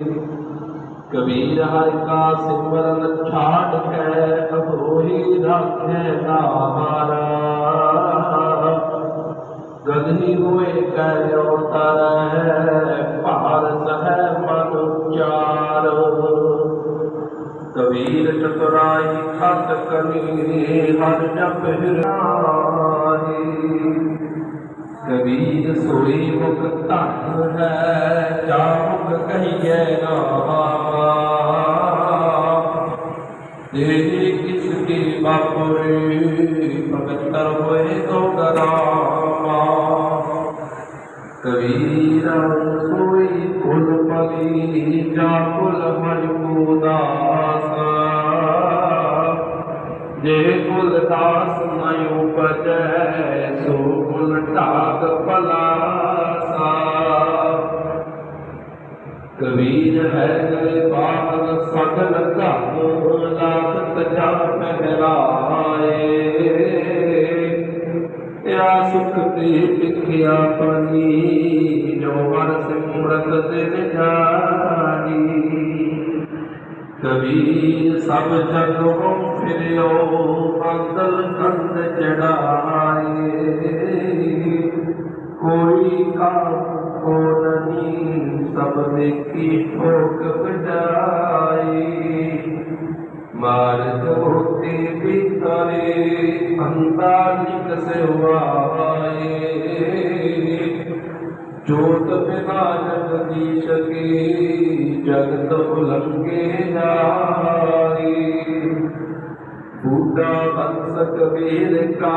ਕਬੀਰ ਹਰ ਕਾ ਸਿਮਰਨ ਛਾੜ ਕੇ ਅਭੋਹੀ ਰਾਖੇ ਨਾਮਾਰਾ ਗਦਹੀ ਹੋਏ ਕੈ ਉਤਰੈ ਭਾਰ ਸਹਿ ਮਨ ਉਚਾਰ। ਕਬੀਰ ਚਤੁਰਾਈ ਖਤ ਕਨੀ ਹਰ ਜਪ ਹਿਰਾਹੀ ਕਬੀਰ ਸੋਈ ਮੁਖ ਧਨ ਹੈ ਚਾਹੁਕ ਕਹੀਏ ਨਾਮਾ ਦੇਹੀ ਕਿਸ ਕੀ ਬਾਪੁਰੇ ਪਵਿੱਤਰ ਹੋਏ ਤੋ ਕਰਾਮਾ ਕਬੀਰ ਸੋਈ ਕੁਲ ਪਲੀ, ਜਾ ਕੁਲ ਮਜੂ ਜੇ ਕੁਲ ਦਾਸ ਮਯ ਉਪਜੈ ਸੋ ਕੁਲ ਢਾਕ ਕਬੀਰ ਹੈ ਗਏ ਬਾਹਰ ਸਗਲ ਘਰ ਲਾਗਤ ਜਾ ਪਹਿਰਾਏ ਤਿਆ ਸੁਖ ਤੇ ਲਿਖਿਆ ਪਾਣੀ, ਜੋ ਹਰ ਸਿਮਰਤ ਦਿਨ ਜਾਣੀ ਕਬੀਰ ਸਭ ਜਗੋਂ ਫਿਰਿਓ ਬੰਦਲ ਕੰਦ ਚੜਾਏ। ਕੋਈ ਕਾਮ ਕੋ ਨਹੀਂ, ਸਭ ਦੇਖੀ ਠੋਕ ਵਡਾਈ। ਮਾਰਗ ਹੋਤੇ ਬਿਤਰੇ ਅੰਤਾ ਨਿਕਸੇ ਵਾਏ ਜੋਤ ਬਿਨਾ ਜਗਦੀਸ਼ ਕੀ ਜਗਤ ਉਲੰਘੇ ਜਾਈ ਬੂਢਾ ਬੰਸ ਕਬੀਰ ਕਾ